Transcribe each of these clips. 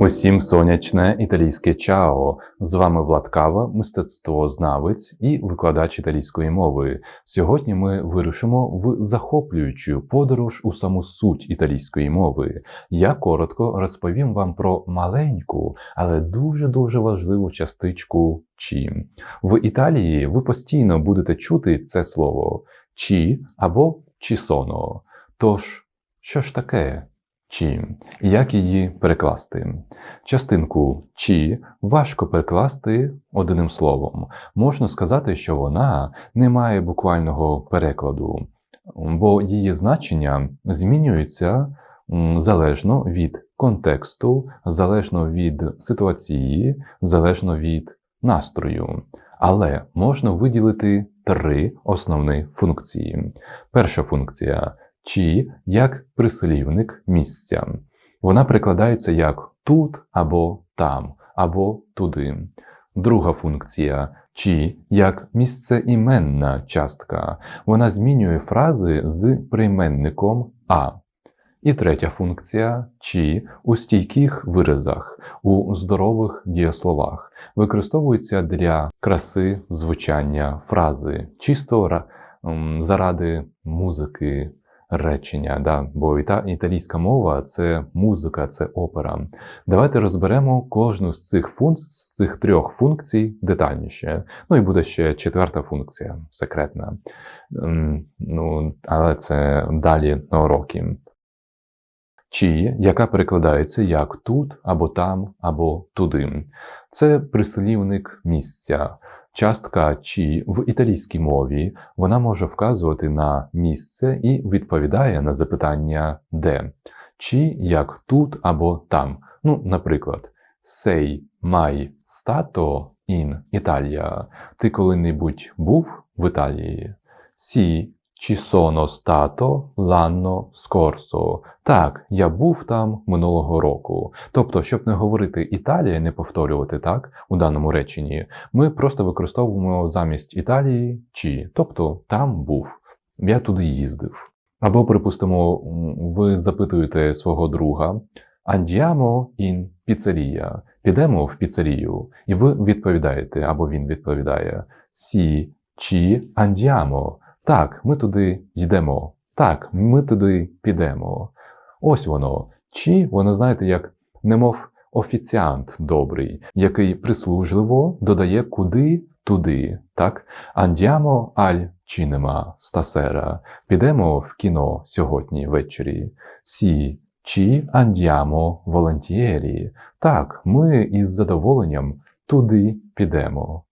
Усім сонячне італійське чао! З вами Влад Кава, мистецтвознавець і викладач італійської мови. Сьогодні ми вирушимо в захоплюючу подорож у саму суть італійської мови. Я коротко розповім вам про маленьку, але дуже дуже важливу частичку чі. В Італії ви постійно будете чути це слово чі або чісоно. Тож, що ж таке? Чі, як її перекласти? Частинку чі важко перекласти одним словом. Можна сказати, що вона не має буквального перекладу, бо її значення змінюється залежно від контексту, залежно від ситуації, залежно від настрою. Але можна виділити три основні функції. Перша функція чи як прислівник місця. Вона прикладається як тут або там, або туди. Друга функція чи як місцеіменна частка. Вона змінює фрази з прийменником а. І третя функція чи у стійких виразах, у здорових дієсловах, використовується для краси звучання фрази, чисто заради музики, речення, да? бо іта, італійська мова це музика, це опера. Давайте розберемо кожну з цих функ... з цих трьох функцій детальніше. Ну і буде ще четверта функція, секретна. Ну, але це далі на уроки. Чи, яка перекладається як тут, або там, або туди. Це прислівник місця. Частка чи в італійській мові вона може вказувати на місце і відповідає на запитання де. Чи як тут або там. Ну, наприклад, Sei mai stato in Italia. Ти коли-небудь був в Італії? Сі ci sono stato l'anno scorso. Так, я був там минулого року. Тобто, щоб не говорити Італія, не повторювати так у даному реченні, ми просто використовуємо замість Італії чи, тобто там був. Я туди їздив. Або, припустимо, ви запитуєте свого друга Andiamo in pizzeria. Підемо в піцерію. І ви відповідаєте, або він відповідає Сі, чи andiamo. Так, ми туди йдемо. Так, ми туди підемо. Ось воно. Чи воно, знаєте, як немов офіціант добрий, який прислужливо додає куди туди. Так? Andiamo al cinema stasera. Підемо в кіно сьогодні ввечері. Сі, чи andiamo volentieri. Так, ми із задоволенням туди підемо.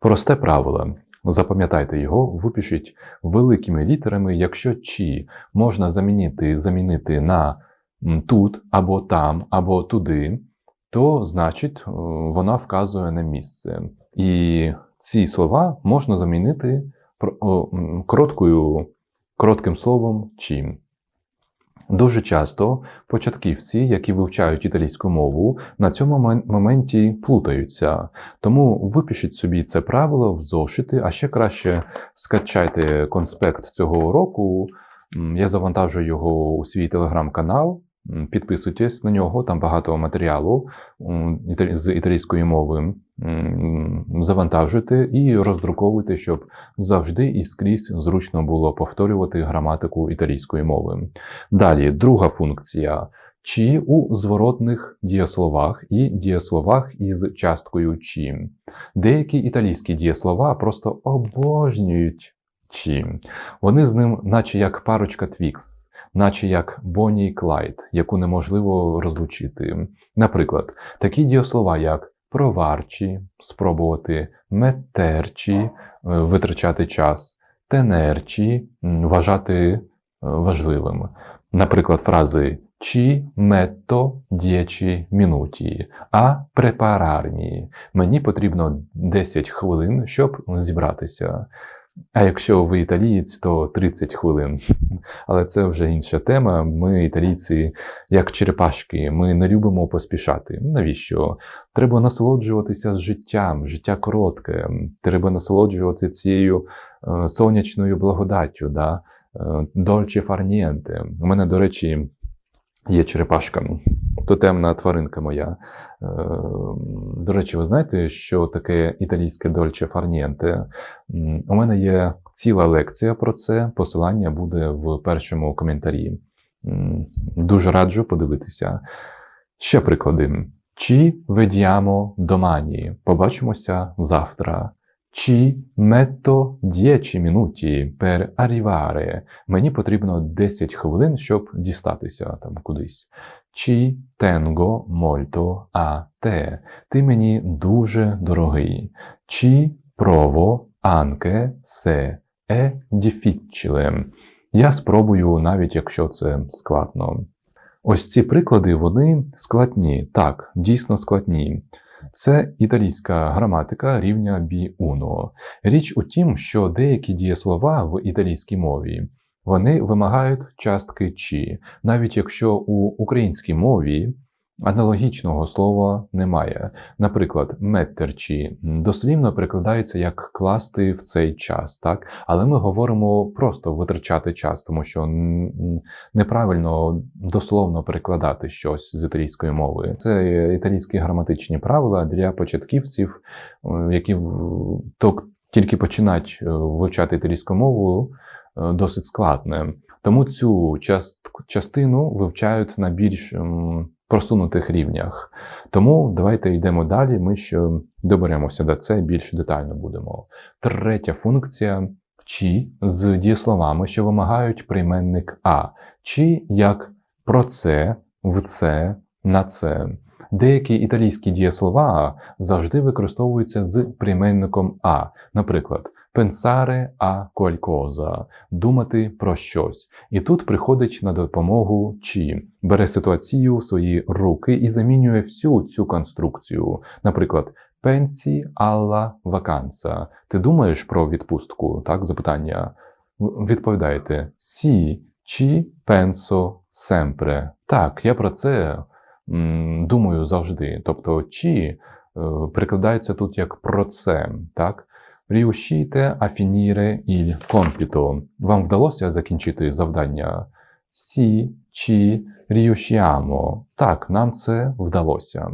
Просте правило. Запам'ятайте його, випишіть великими літерами, якщо чи можна замінити, замінити на тут або там, або туди, то значить е, вона вказує на місце. І ці слова можна замінити короткою, коротким словом чим. Дуже часто початківці, які вивчають італійську мову, на цьому моменті плутаються. Тому випишіть собі це правило в зошити, а ще краще скачайте конспект цього уроку. Я завантажу його у свій телеграм-канал. Підписуйтесь на нього, там багато матеріалу з італійської мови. Завантажуйте і роздруковуйте, щоб завжди і скрізь зручно було повторювати граматику італійської мови. Далі, друга функція. Чи у зворотних дієсловах і дієсловах із часткою чим. Деякі італійські дієслова просто обожнюють чим. Вони з ним, наче як парочка твікс, наче як Бонні і Клайд, яку неможливо розлучити. Наприклад, такі дієслова, як проварчі, спробувати, метерчі, е, витрачати час, тенерчі, вважати е, важливим. Наприклад, фрази Ci metto 10 minuti, а prepararmi. Мені потрібно 10 хвилин, щоб зібратися. А якщо ви італієць, то 30 хвилин. Але це вже інша тема. Ми, італійці, як черепашки, ми не любимо поспішати. Навіщо? Треба насолоджуватися життям, життя коротке. Треба насолоджуватися цією е, сонячною благодаттю. Да? Дольче фарнієнте. У мене, до речі, є черепашка. Тотемна тваринка моя. Е, До речі, ви знаєте, що таке італійське дольче фарнієнте? У мене є ціла лекція про це. Посилання буде в першому коментарі. Дуже раджу подивитися. Ще приклади. Ci vediamo domani. Побачимося завтра. Ci metto 10 minuti per arrivare. Мені потрібно 10 хвилин, щоб дістатися там кудись. Ci tengo molto a te. Ти мені дуже дорогий. Ci provo anche se è difficile. Я спробую, навіть якщо це складно. Ось ці приклади, вони складні. Так, дійсно складні. Це італійська граматика рівня B1. Річ у тім, що деякі дієслова в італійській мові вони вимагають частки «чи», навіть якщо у українській мові аналогічного слова немає. Наприклад, меттерчі дослівно перекладається як класти в цей час, так? Але ми говоримо просто витрачати час, тому що неправильно дословно перекладати щось з італійської мови. Це італійські граматичні правила для початківців, е, які тільки починають е, вивчати італійську мову, е, досить складне. Тому цю частину вивчають на більш просунутих рівнях. Тому давайте йдемо далі. Ми ще доберемося до це більш детально будемо. Третя функція чи з дієсловами, що вимагають прийменник а, чи як про це, в це, на це. Деякі італійські дієслова завжди використовуються з прийменником а, наприклад, pensare a qualcosa – думати про щось. І тут приходить на допомогу чи бере ситуацію в свої руки і замінює всю цю конструкцію. Наприклад, pensi alla vacanza. Ти думаєш про відпустку? Так, запитання. Відповідаєте сі чи penso sempre. Так, я про це м, думаю завжди. Тобто, чи е, прикладається тут як про це, так? Riuscite a finire il. Вам вдалося закінчити завдання? Сі чи riusciamo. Так, нам це вдалося.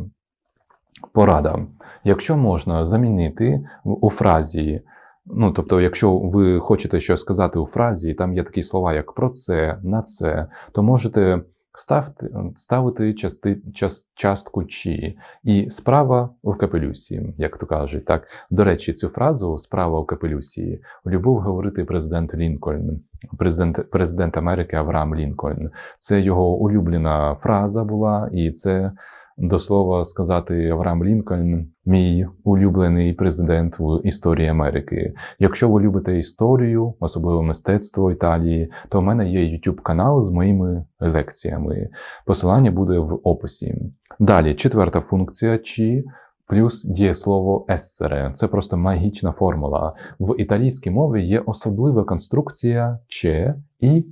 Порада. Якщо можна замінити у фразі, ну тобто, якщо ви хочете щось сказати у фразі, і там є такі слова, як про це, на це, то можете ставити, ставити части, час, частку чи і справа в капелюсі, як то кажуть. Так, до речі, цю фразу справа в капелюсі любив говорити президент Лінкольн, президент, президент Америки Авраам Лінкольн. Це його улюблена фраза була, і це до слова сказати Авраам Лінкольн, мій улюблений президент в історії Америки. Якщо ви любите історію, особливо мистецтво Італії, то в мене є YouTube канал з моїми лекціями. Посилання буде в описі. Далі, четверта функція чи плюс дієслово essere. Це просто магічна формула. В італійській мові є особлива конструкція «че» і. М,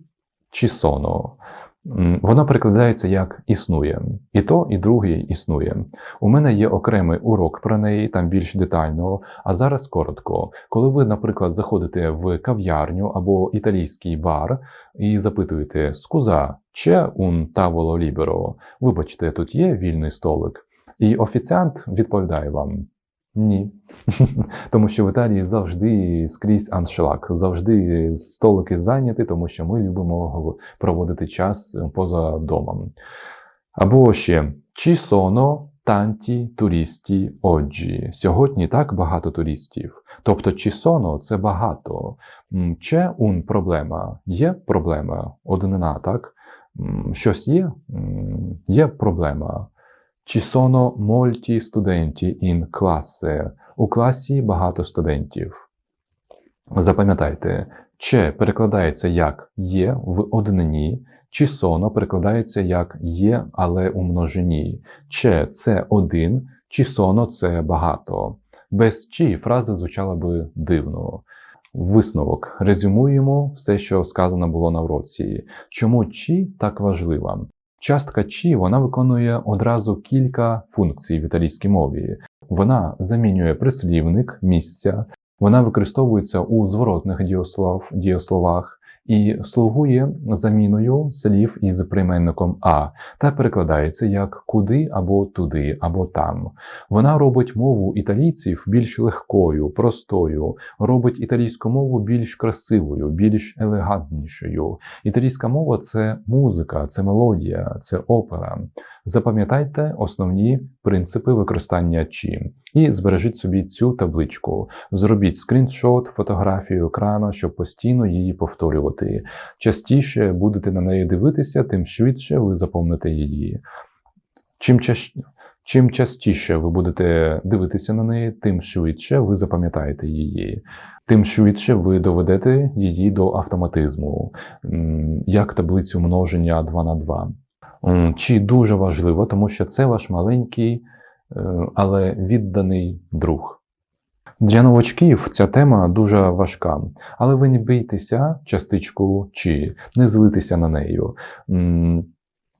Вона перекладається як існує. І то, і другий існує. У мене є окремий урок про неї, там більш детально. А зараз коротко. Коли ви, наприклад, заходите в кав'ярню або італійський бар і запитуєте «Скуза, c'è un tavolo libero?» Вибачте, тут є вільний столик. І офіціант відповідає вам ні. Тому що в Італії завжди скрізь аншлаг, завжди столики зайняті, тому що ми любимо проводити час поза домом. Або ще Ci sono tanti turisti oggi? Сьогодні так багато туристів. Тобто ci sono – це багато. C'è un problema? Є проблема. Однина, так? Щось є? Є проблема. Ci sono molti studenti in classe? У класі багато студентів. Запам'ятайте, че перекладається як є в однині, чи соно перекладається як є, але у множині. Че це один, чи соно це багато. Без чи фраза звучала би дивно. Висновок. Резюмуємо все, що сказано було на уроці. Чому чи так важлива? Частка чи вона виконує одразу кілька функцій в італійській мові. Вона замінює прислівник місця, вона використовується у зворотних дієслов, дієсловах і слугує заміною слів із прийменником а та перекладається як куди або туди, або там. Вона робить мову італійців більш легкою, простою, робить італійську мову більш красивою, більш елегантнішою. Італійська мова це музика, це мелодія, це опера. Запам'ятайте основні принципи використання чі і збережіть собі цю табличку. Зробіть скріншот, фотографію екрану, щоб постійно її повторювати. Частіше будете на неї дивитися, тим швидше ви запомните її. Чим чаще. Чим частіше ви будете дивитися на неї, тим швидше ви запам'ятаєте її, тим швидше ви доведете її до автоматизму, як таблицю множення 2 на 2. Чи дуже важливо, тому що це ваш маленький, е, але відданий друг. Для новачків ця тема дуже важка, але ви не бійтеся частичку чи не злитися на нею.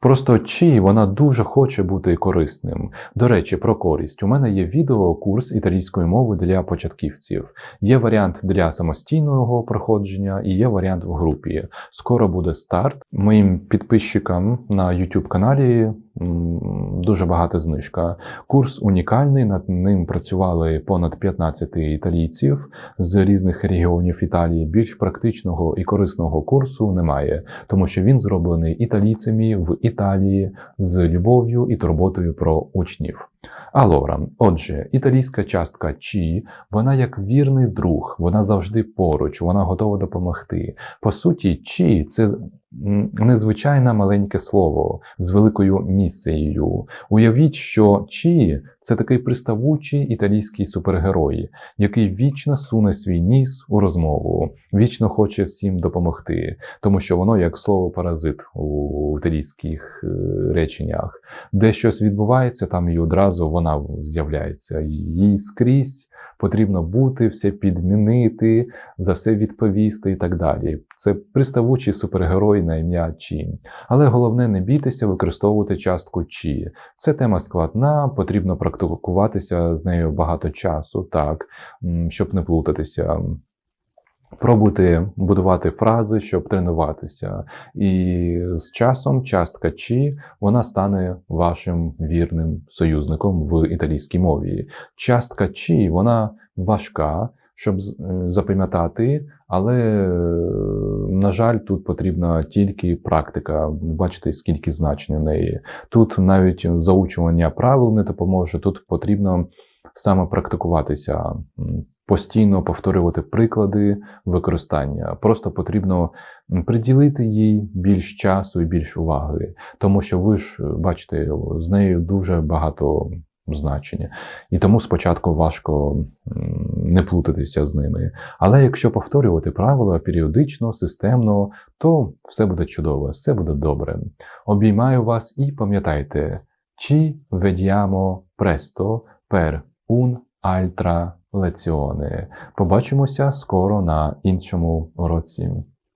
Просто чи вона дуже хоче бути корисним. До речі, про користь. У мене є відео курс італійської мови для початківців. Є варіант для самостійного проходження і є варіант в групі. Скоро буде старт. Моїм підписчикам на YouTube каналі дуже багата знижка. Курс унікальний. Над ним працювали понад 15 італійців з різних регіонів Італії. Більш практичного і корисного курсу немає, тому що він зроблений італійцями в Італії з любов'ю і турботою про учнів. Алора, отже, італійська частка Чі, вона як вірний друг, вона завжди поруч, вона готова допомогти. По суті, Чі це незвичайне маленьке слово з великою місією. Уявіть, що Чі це такий приставучий італійський супергерой, який вічно суне свій ніс у розмову, вічно хоче всім допомогти, тому що воно як слово паразит у італійських е, реченнях. Де щось відбувається, там і одразу вона з'являється. Їй скрізь потрібно бути, все підмінити, за все відповісти і так далі. Це приставучий супергерой на ім'я Чі. Але головне не бійтеся використовувати частку Чі. Це тема складна, потрібно практикуватися з нею багато часу, так, щоб не плутатися. Пробуйте будувати фрази, щоб тренуватися. І з часом частка Чі вона стане вашим вірним союзником в італійській мові. Частка Чі вона важка, щоб е, запам'ятати, але, е, на жаль, тут потрібна тільки практика. Бачите, скільки значень у неї. Тут навіть заучування правил не допоможе, тут потрібно саме практикуватися. Постійно повторювати приклади використання. Просто потрібно приділити їй більш часу і більш уваги, тому що ви ж е, бачите, з нею дуже багато значення. І тому спочатку важко не плутатися з ними. Але якщо повторювати правила періодично, системно, то все буде чудово, все буде добре. Обіймаю вас і пам'ятайте, ci vediamo presto per un altra lezione. Побачимося скоро на іншому уроці.